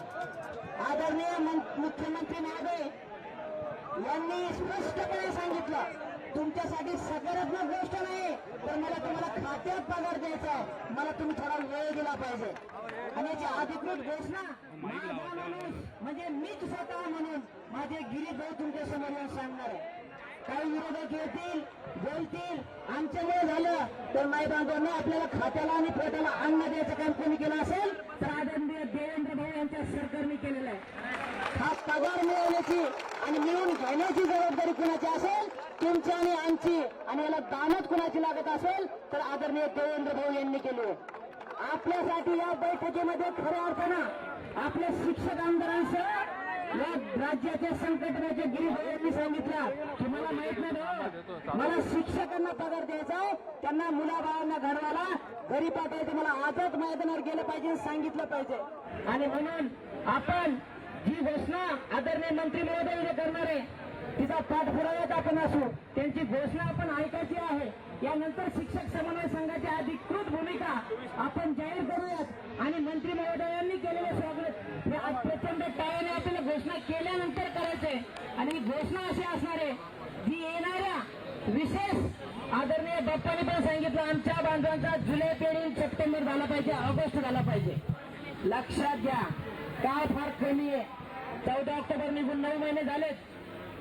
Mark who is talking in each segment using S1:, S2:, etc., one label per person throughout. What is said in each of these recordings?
S1: आदरणीय मुख्यमंत्री महोदय यांनी स्पष्टपणे सांगितलं तुमच्यासाठी सकारात्मक गोष्ट नाही तर मला तुम्हाला खात्यात पगार द्यायचा आहे. मला तुम्ही थोडा वेळ दिला पाहिजे. आणि याची अधिकृत घोषणा माझा माणूस म्हणजे मीच स्वतः म्हणून माझे गिरी भाऊ तुमच्यासमोर येऊन सांगणार आहे. काही विरोधक येतील बोलतील आमच्यामुळे झालं तर माई बांधवांनी आपल्याला खात्याला आणि पोटाला अन्न द्यायचं काम कोणी केलं असेल तर आदरणीय देवेंद्र भाऊ यांच्या सरकारने केलेलं आहे हा पगार मिळवण्याची आणि मिळून घेण्याची जबाबदारी कुणाची असेल? तुमची आणि आमची. आणि याला दानत कुणाची लागत असेल? तर आदरणीय देवेंद्र भाऊ यांनी केली. आपल्यासाठी या बैठकीमध्ये खऱ्या अर्थानं आपल्या शिक्षक आमदारांसह या राज्याच्या संकटनाच्या गिरीभाऊ यांनी सांगितलं. की मला माहीत नाही मला शिक्षकांना पगार द्यायचा त्यांना मुलाबाळांना घडवायला घरी पाठवायचं मला आजच मैदानावर गेलं पाहिजे सांगितलं पाहिजे. आणि म्हणून आपण जी घोषणा आदरणीय मंत्री महोदय जे करणार आहे तिचा पाठपुराव्यात आपण असू त्यांची घोषणा आपण ऐकायची आहे. यानंतर शिक्षक समन्वय संघाची अधिकृत भूमिका आपण जाहीर करूयात. आणि मंत्री महोदयांनी केलेले स्वागत हे आज प्रचंड टाळ्याने आपल्याला घोषणा केल्यानंतर करायचंय. आणि ही घोषणा अशी असणार आहे जी येणाऱ्या विशेष आदरणीय बाप्पांनी पण सांगितलं आमच्या बांधवांचा जुलै पेढी सप्टेंबर झाला पाहिजे ऑगस्ट झाला पाहिजे. लक्षात घ्या काय फार कमी आहे चौदा ऑक्टोबर निघून नऊ महिने झालेत.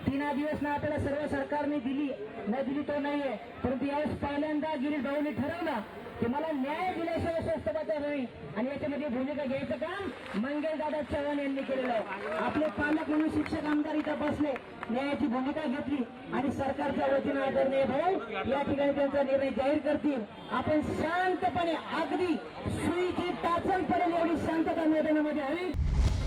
S1: तीन दिवस ना आपल्याला सर्व सरकारने दिली. न दिली तो नाहीये. परंतु यावेळेस पहिल्यांदा गिरीश भाऊनी ठरवलं की मला न्याय दिल्याशिवाय स्वस्तपत्या नाही आणि याच्यामध्ये भूमिका घ्यायचं काम मंगलदादा चव्हाण यांनी केलेलं आपले पालक म्हणून शिक्षक आमदार इथं बसले. न्यायाची भूमिका घेतली. आणि सरकारच्या वतीनं आदरणीय भाऊ या ठिकाणी त्यांचा निर्णय जाहीर करतील. आपण शांतपणे अगदी सुईची टाचण पडेल एवढी शांतता मैदानामध्ये